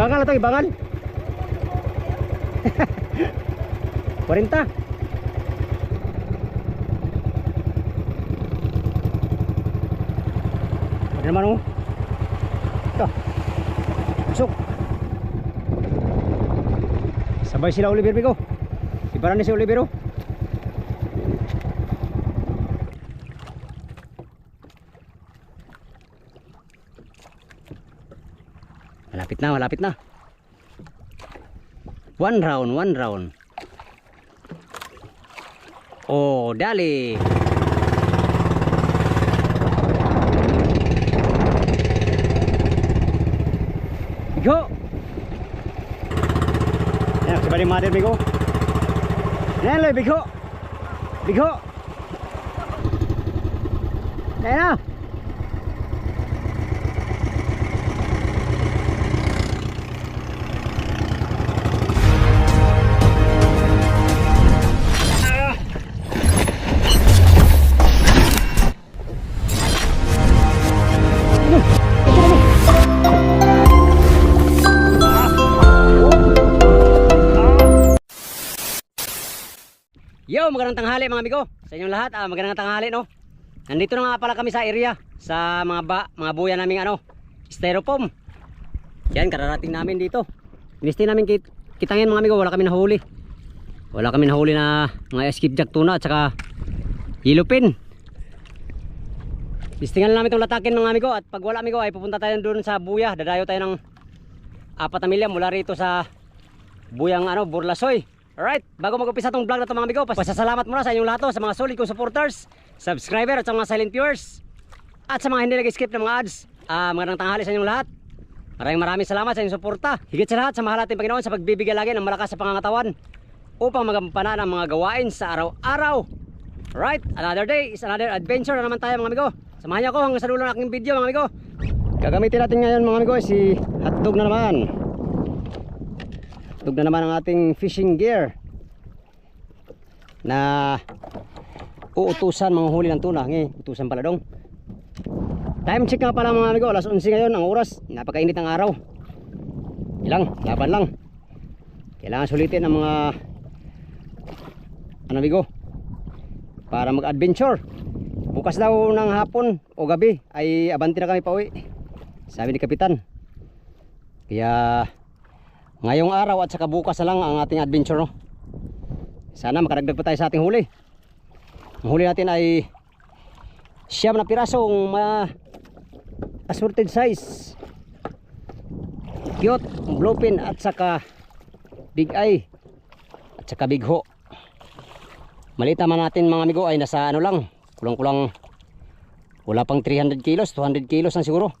Ibangal na to, ibangal. 40. Ano naman oh? Ito. Pusok. Sabay sila Oliver Bigo. Ibaran ni si Oliver Malapit na, malapit na. One round, one round. Oh, dali. Bigo. Yan, si Bali Mother Bigo. Yan, Bigo. Bigo. Yan na. Magandang tanghali mga amigo. Sa inyong lahat, ah, magandang tanghali no. Nandito na nga pala kami sa area sa mga ba, mga buya naming ano, styrofoam. Yan, kararating namin dito. Inisti namin kit kitangin mga amigo, wala kami nahuli. Wala kami nahuli na mga skipjack tuna at saka yellow pin. Listingan namin itong latakin mga amigo at pag wala amigo ay pupunta tayo doon sa buya. Dadayo tayo ng apat na milya mula rito sa buyang ano, Burlasoy. Alright, bago mag-upisa tong vlog na to mga amigo, pasasalamat muna sa inyong lahat sa mga solid kong supporters, subscriber at sa mga silent viewers at sa mga hindi nag-skip ng mga ads. Ah, magandang tanghali sa inyong lahat. Maraming maraming salamat sa inyong suporta. Higit sa lahat sa mahal nating Panginoon sa pagbibigay lagi ng malakas sa pangangatawan upang magampanan ang mga gawain sa araw-araw. Right, another day is another adventure na naman tayo mga amigo. Samahan niyo ako hanggang sa dulo ng aking video mga amigo. Gagamitin natin ngayon mga amigo si hotdog na naman. Hotdog na naman ang ating fishing gear na uutusan mga huli ng tuna. Ngayon, utusan pala dong. Time check nga pala mga amigo, alas 11 ngayon ang oras. Napakainit ang araw. Ilang, laban lang. Kailangan sulitin ang mga ano amigo para mag-adventure. Bukas daw ng hapon o gabi ay abanti na kami pauwi. Sabi ni Kapitan. Kaya ngayong araw at saka bukas na lang ang ating adventure no. Sana makaragdag pa tayo sa ating huli. Ang huli natin ay siyam na pirasong ma assorted size. Cute, bluefin at saka big eye at saka big ho. Malita man natin mga amigo ay nasa ano lang, kulang-kulang wala pang 300 kilos, 200 kilos na siguro.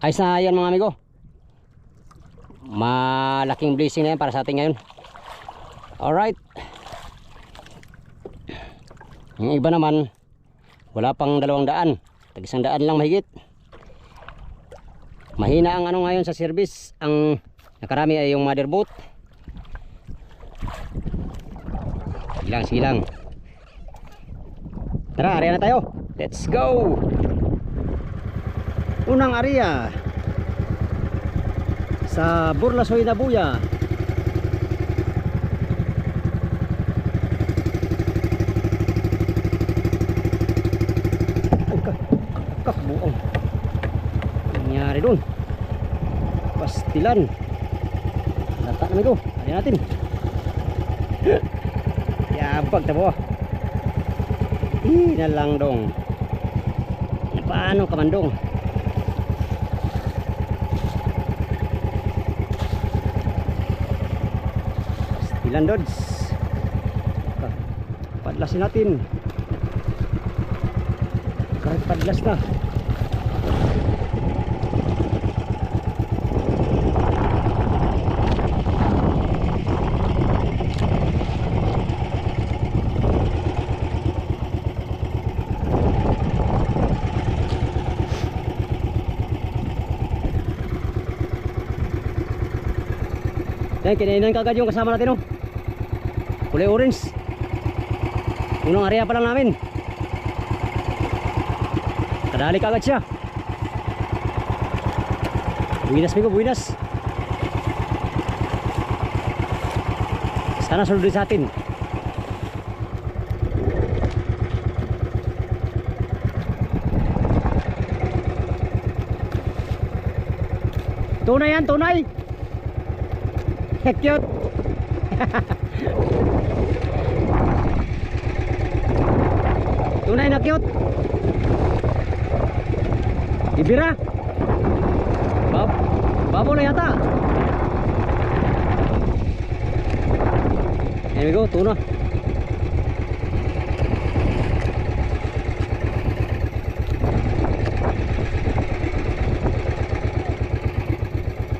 Ayos na yan mga amigo. Malaking blessing na yan para sa atin ngayon. Alright. Yung iba naman, wala pang dalawang daan. Tag isang daan lang mahigit. Mahina ang ano ngayon sa service. Ang nakarami ay yung mother boat. Silang, silang. Tara, area na tayo. Let's go! Unang area sa Burlasoy na Buya. Kakbuong. Nangyari dun. Pastilan. Lata namin ko. Ano natin? Yabag tabo. Ina lang dong. Paano kamandong? Pastilan dods. Padlasin natin. Kahit padlas na. Yan, kinainan kagad yung kasama natin, oh kulay orange. Unang area pa lang namin. Kadali ka agad siya. Buwinas migo buwinas sana sunod sa atin. Tunay yan tunay. Cute. cute. Ibira. Bab babo na yata. There we go, tuna.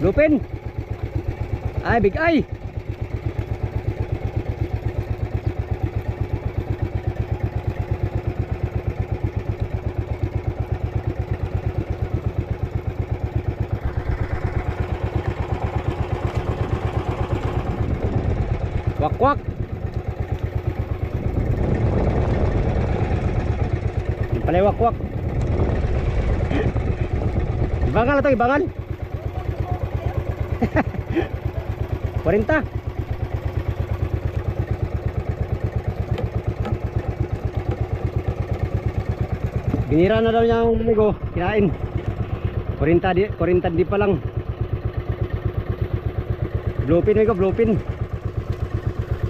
Lupin. Ay, big ay. Kwak kwak. Yung pala yung wak kwak. Ibangal na to, ibangal. 40. Binira na daw niya ang amigo, kinain. 40 di, 40 di pa lang. Bluepin amigo, bluepin.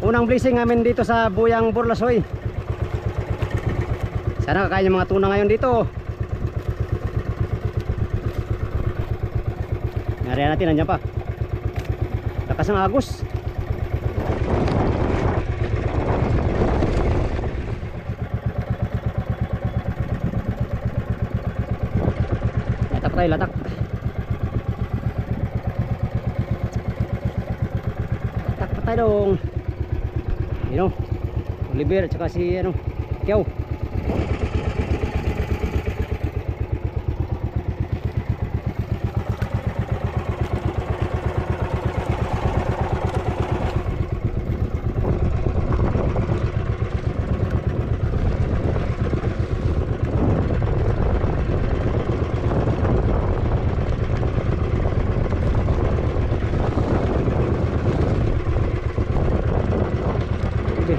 Unang blessing namin dito sa Buyang Burlasoy. Sana kakain yung mga tuna ngayon dito. Nariyan natin, nandiyan pa. Lakas ng agos. Latak tayo, latak. Latak pa tayo dong. You know, Oliver at saka si ano, Kiyaw. Sige.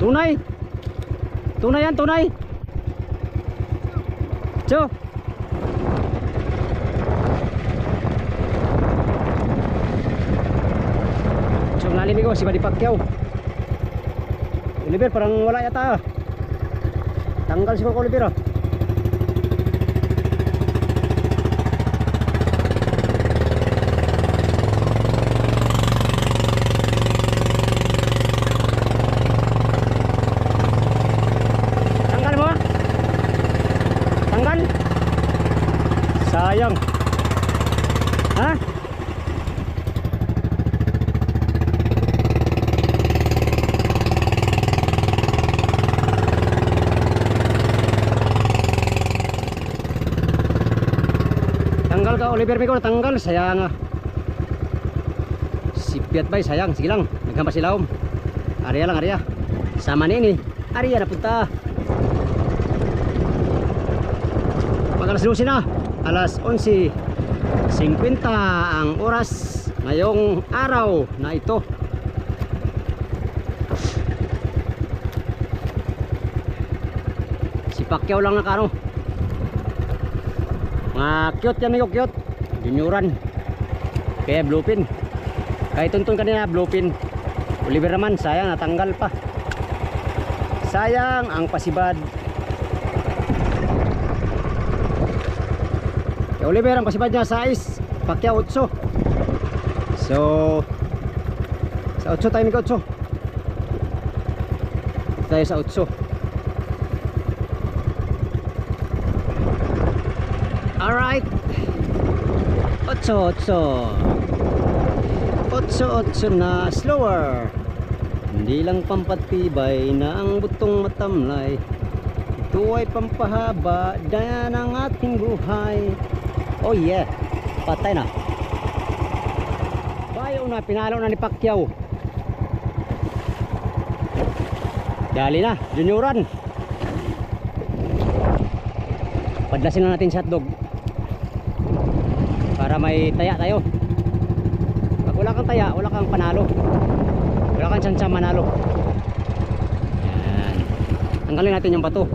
Tunay. Yan, tunay. Cho. So, lalim ko si Pacquiao. Oliver, parang wala yata. ah. Tanggal ko Oliver. ah. Tanggal mo? Tanggal? Sayang. Ha? Tanggal ka Oliver Migo, tanggal sayang. ah. Si Piat bay sayang, sige lang. Nagkampas sila om. Arya lang Arya. Sama nini. Arya na punta. Pag alas 12 na, alas 11.50 ang oras ngayong araw na ito. Si Pacquiao lang nakano. Mga cute yan amigo, cute. Junioran. Kaya bluepin. Kahit tuntun kanina bluepin. Oliver naman, sayang natanggal pa. Sayang ang pasibad. Kay Oliver ang pasibad niya is Pacquiao 8. So sa 8 tayo amigo 8. Tayo sa 8. Alright. 8, 8. 8, 8 na slower. Hindi lang pampatibay na ang butong matamlay. Ito ay pampahaba daya ng ating buhay. Oh yeah. Patay na. Ayaw na, pinalo na ni Pacquiao. Dali na, junioran. Padlasin na natin sa hotdog. May taya tayo. Pag wala kang taya, wala kang panalo. Wala kang chance manalo. Yan. Tanggalin natin yung bato.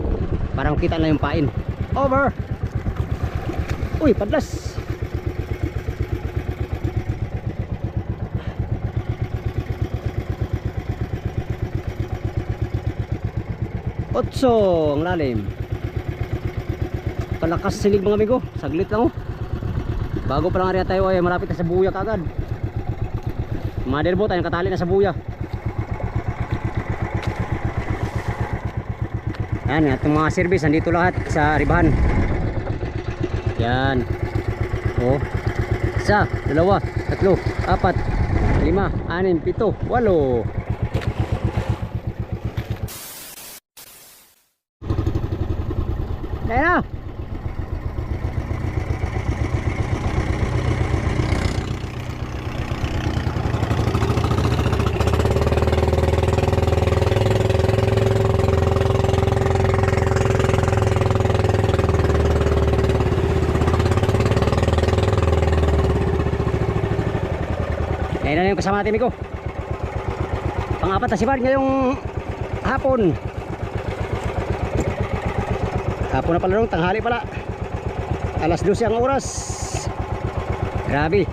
Para makita na yung pain. Over! Uy, padlas! Otso ang lalim. Palakas silig mga amigo. Saglit lang oh. Bago pa lang area tayo ay malapit na sa buya kagad. Mother boat ay katali na sa buya. Yan, itong mga service nandito lahat sa Ribahan. Yan. Oh. Isa, dalawa, tatlo, apat, lima, anim, pito, walo. Dahil na. Ayan na yung kasama natin Miko Pang-apat na si Bart ngayong hapon. Hapon na pala nung tanghali pala. Alas 12 ang oras. Grabe.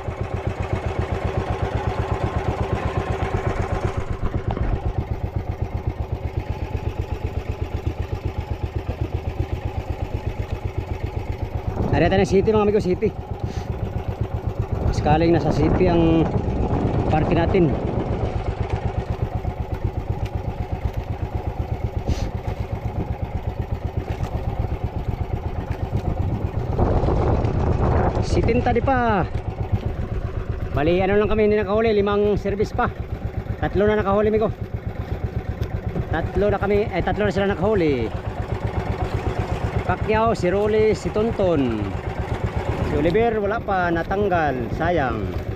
Ari tayo ng city mga amigo city. Sakaling nasa city ang party natin. Sitin tadi pa. Bali ano lang kami hindi nakahuli Limang service pa. Tatlo na nakahuli migo Tatlo na kami Eh tatlo na sila nakahuli. Pacquiao, si Rolly, si Tonton. Si Oliver wala pa natanggal. Sayang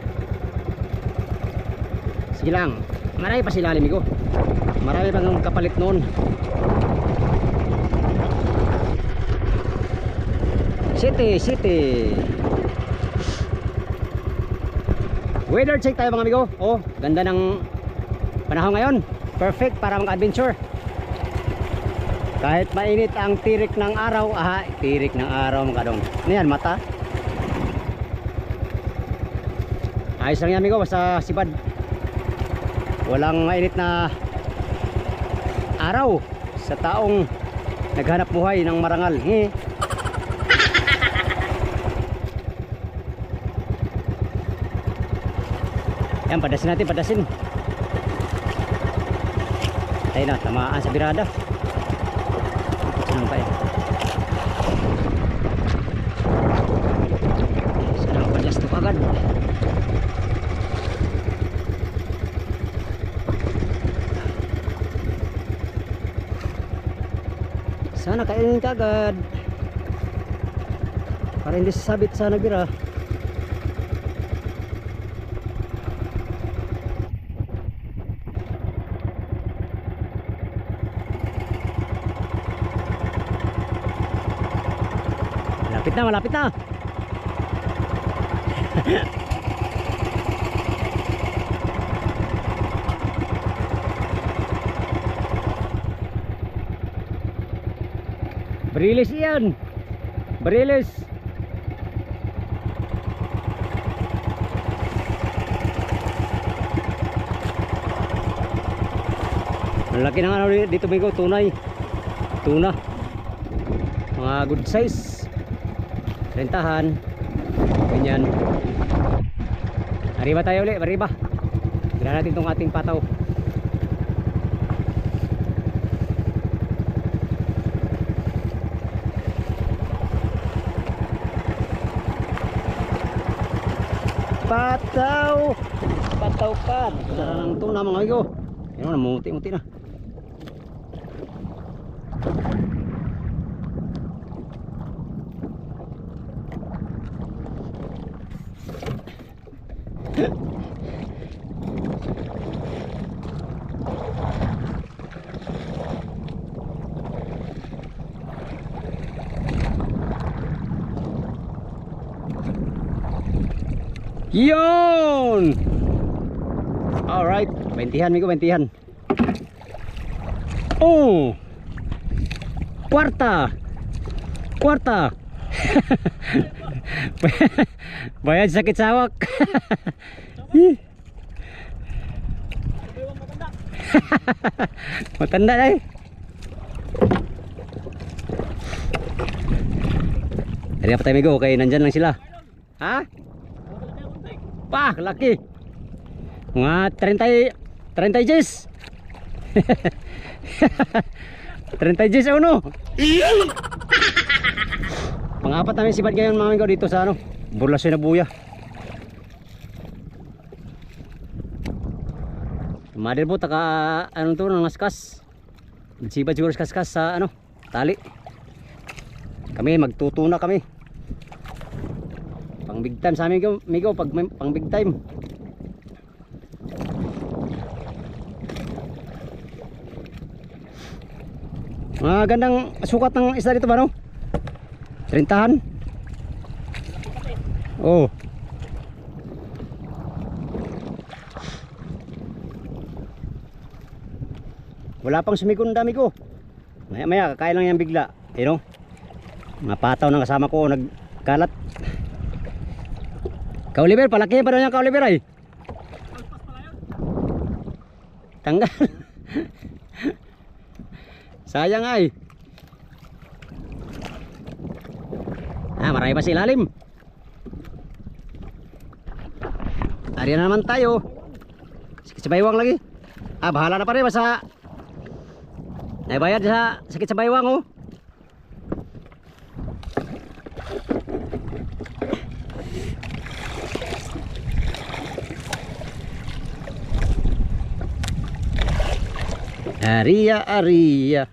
Sige lang Marami pa sila migo Marami pang kapalit noon City, city Weather check tayo mga amigo. Oh, ganda ng panahon ngayon. Perfect para mag-adventure. Kahit mainit ang tirik ng araw, aha, tirik ng araw mga kadong. Ano yan, mata? Ayos lang yan amigo, basta sibad. Walang mainit na araw sa taong naghanap buhay ng marangal. Eh. Yan, padasin natin, padasin. Tayo na, tamaan sa birada. Saan yan? Saan ang padas to? Sana kainin kagad. Para hindi sasabit sa nagbira. Malapit na, malapit na. Barilis yan. Barilis. Malaki ng ano dito Migo, tunay. Tuna. Mga good size. Rentahan. Ganyan. Arriba tayo ulit, arriba. Tignan natin tong ating pataw. Pataw! Pataw pat! Sara ng tuna mga amigo. Yan na, muti-muti na. Yun! Alright, 20han, amigo, 20han. Oh! Kwarta! Kwarta! Bayad sakit sawak. Matanda na eh. Hari apa tayo migo? Okay, nandyan lang sila. Ha? Pa, laki. Mga 30 30 Gs. 30 Gs uno. Pangapat namin si Bad ngayon mga amigo dito sa ano, Burlasoy na buya. Madir po taka ano to ng askas. Nagsibad siguro kaskas sa ano, tali. Kami magtutuna kami. Pang big time sa amin amigo, amigo pag pang big time. Mga gandang sukat ng isda dito ba no? Trintahan? Oh. Wala pang sumigunda amigo. Maya maya kakain lang yan bigla. You know? Mga pataw ng kasama ko nagkalat. Kauliber, palaki pa daw yung kauliber ay. Tanggal. Sayang ay. Ah, marami pa sa ilalim. Ari na naman tayo. Sakit sa baywang lagi. Ah, bahala na pa rin. Basta Naibayad sa sakit sa baywang oh. Aria, aria.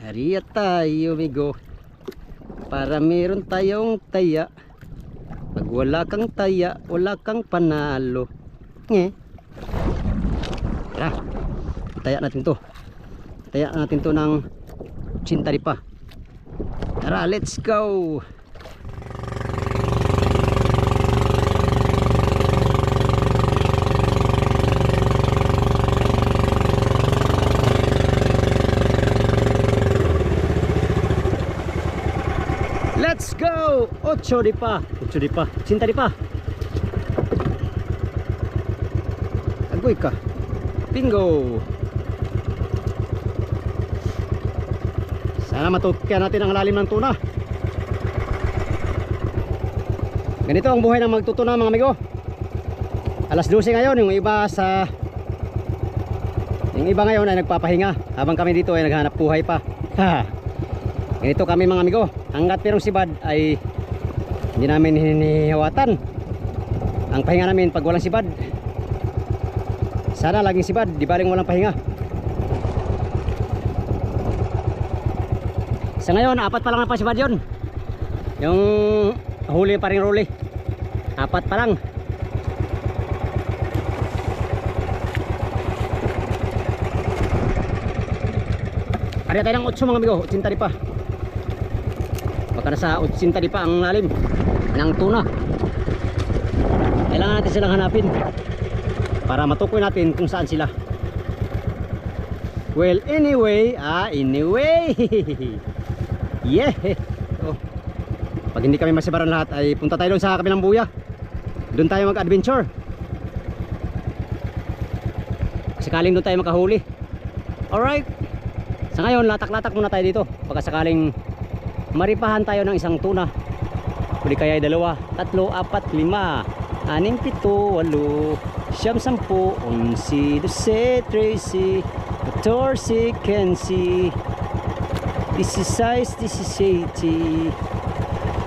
Aria tayo, migo. Para meron tayong taya. Pag wala kang taya, wala kang panalo. Nge. Tara. Taya natin to. Taya natin to ng chintari pa. Tara, let's go. Go! Ocho di pa. Ocho di pa. Cinta di pa. Agoy ka. Bingo! Sana matukyan natin ang lalim ng tuna. Ganito ang buhay ng magtutuna mga amigo. Alas 12 ngayon, yung iba sa yung iba ngayon ay nagpapahinga habang kami dito ay naghanap buhay pa. Ganito kami mga amigo. Hanggat merong sibad ay hindi namin hinihawatan. Ang pahinga namin pag walang sibad. Sana laging sibad, di baling walang pahinga. Sa ngayon, apat pa lang na pasibad yun. Yung huli pa rin ruli. Apat pa lang. Ari tayo ng 8 mga amigo, 80 di pa. Baka nasa 80 di pa ang lalim ng tuna. Kailangan natin silang hanapin para matukoy natin kung saan sila. Well, anyway, ah, anyway. yeah. Oh. Pag hindi kami masibaran lahat ay punta tayo doon sa kabilang buya. Doon tayo mag-adventure. Sakaling doon tayo makahuli. Alright. Sa ngayon, latak-latak muna tayo dito. Pagka sakaling maripahan tayo ng isang tuna. Huli kaya ay dalawa, tatlo, apat, lima, anim, pito, walo, siyam, sampu, onsi, dose, tresi, katorsi, kensi, disisize, disisiti,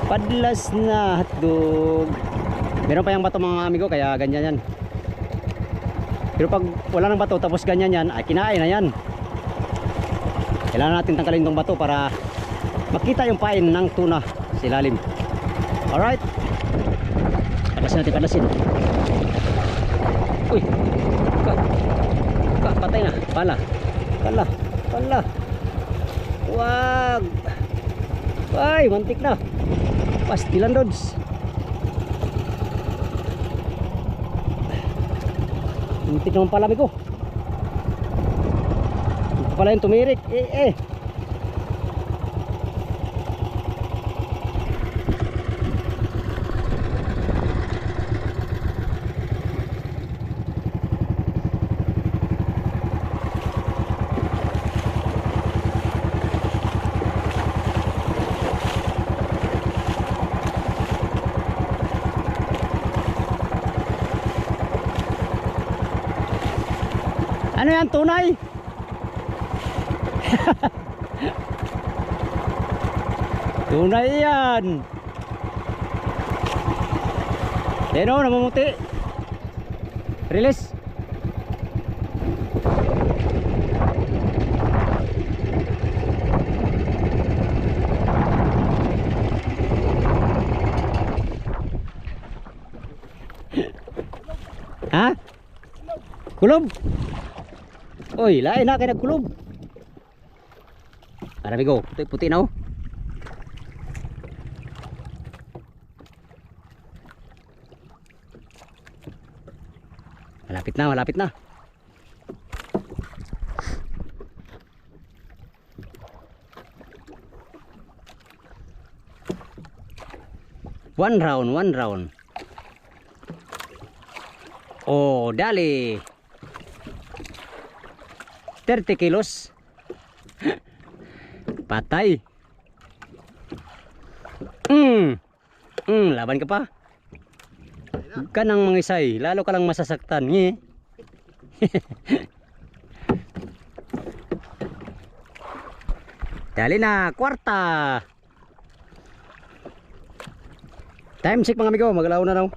padlas na hotdog. Meron pa yung bato mga amigo, kaya ganyan yan. Pero pag wala ng bato, tapos ganyan yan, ay kinain na yan. Kailangan natin tanggalin tong bato para makita yung pain ng tuna. Sa ilalim alright. Palasin natin palasin uy. Ka, ka, patay na. Pala. Pala. Pala. Wag. Ay mantik na. Pastilan rods? Mantik naman palami ko pala yung tumirik eh eh. Ano yan? Tunay? Tunay yan. Yan o, namumuti. Release. ha? Kulob? Oy, lain na kay nagkulob. Para bigo, puti puti na oh. Malapit na, malapit na. One round, one round. Oh, dali. 30 kilos. Patay. Mm. Mm, laban ka pa. Ka nang mangisay, lalo ka lang masasaktan. Ngi. Dali na, kwarta. Time check mga amigo, magalaw na raw.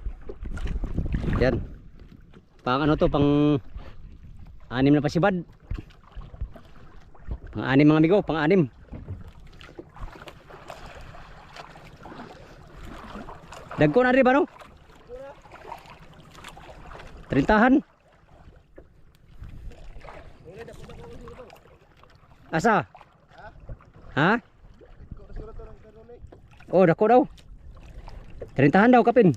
Yan. Pang ano to, pang anim na pasibad. Pang anim mga amigo, pang anim. Dagko na rin ba no? Trintahan. Asa? Ha? Oh, dako daw. Trintahan daw kapin.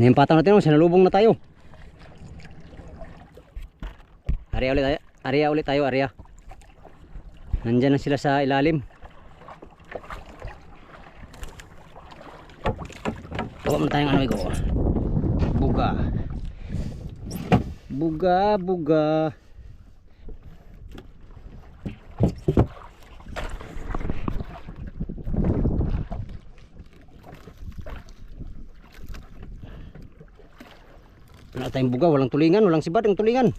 Niempatan natin oh, sinalubong na tayo. Area ulit tayo. Area ulit tayo, area. Nandyan na sila sa ilalim. Tawa mo tayong ano ito. Buga. Buga, buga. Wala tayong buga, walang tulingan, walang sibad ang tulingan.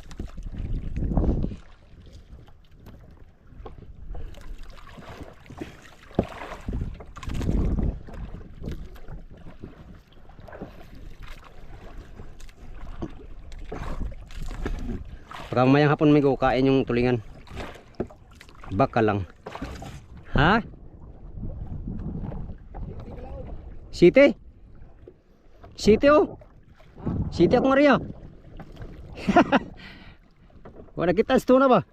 Baka mamayang hapon may kain yung tulingan. Baka lang. Ha? City? City oh. City ako Maria. Wala kita sto na ba?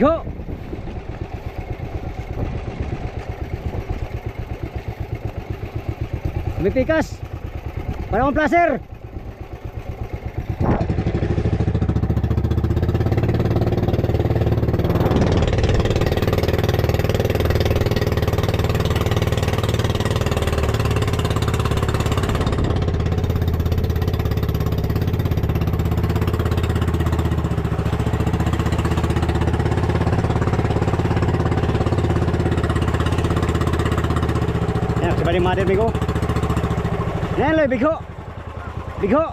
Go! Umipikas! Para mong placer! Yan, si Bali Mother Bigo. Yan, loy, Bigo. Bigho!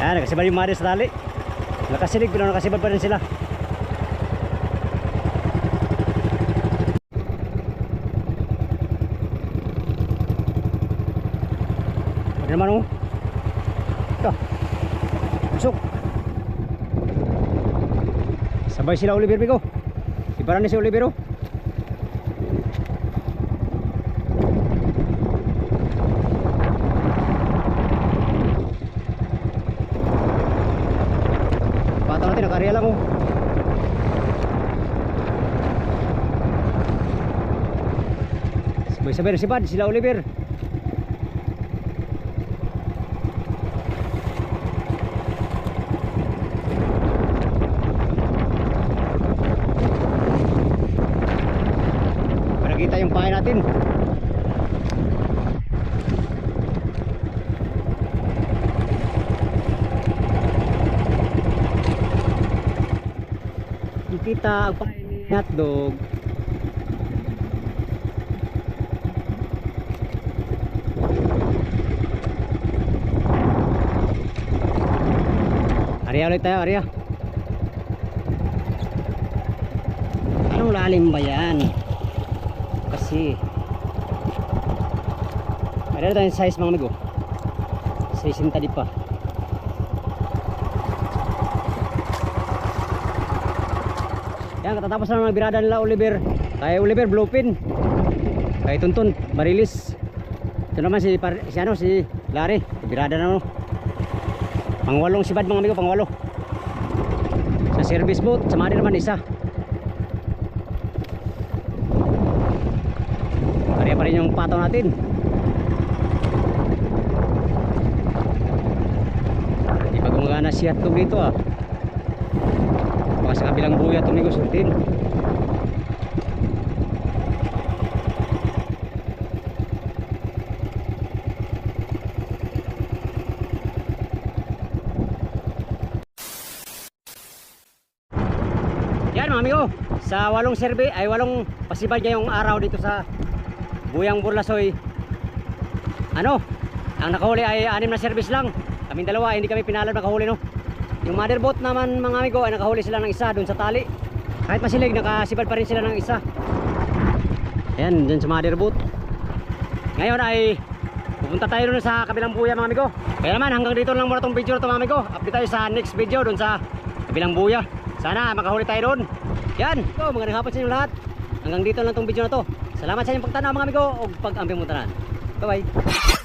Ayan, nakasibad yung mari sa tali. Nakasilig, pero nakasibad pa rin sila. Ano naman oh? Ito. Sila Oliver Bigo. Ibaran ni si Oliver oh. Pato natin, nakarya lang oh. Si Bad, sila Oliver. Para kita yung pahay natin. Kita ang pahay ni hotdog. Arya ulit tayo, Arya. Anong lalim ba yan? Kasi. Meron tayong size mga amigo. Size yung tali pa. Yan katatapos na ng birada nila Oliver. Kay Oliver bluepin. Kay Tuntun Marilis. Ito naman si, si, ano, si Larry. Birada na no Pangwalong si Bad mga amigo Pangwalo service boat Sama din naman isa Kaya pa rin yung pataw natin. Hindi pa gumagana si Hotdog dito ah. Baka sa kabilang buya tumigo sultin. Yan mga amigo, sa walong survey ay walong pasibal niya yung araw dito sa Buyang Burlasoy. Ano? Ang nakahuli ay anim na service lang. Kaming dalawa, hindi kami pinalad nakahuli no. Yung mother boat naman mga amigo ay nakahuli sila ng isa doon sa tali. Kahit masilig, nakasibal pa rin sila ng isa. Ayan, dyan sa mother boat. Ngayon ay pupunta tayo doon sa kabilang buya mga amigo. Kaya naman hanggang dito lang muna tong video na to mga amigo. Update tayo sa next video doon sa kabilang buya. Sana makahuli tayo doon. Yan, so, magandang hapon sa inyo lahat. Hanggang dito lang tong video na to. Salamat sa inyong pagtanaw mga amigo o pag-amping mo tanan. Bye bye.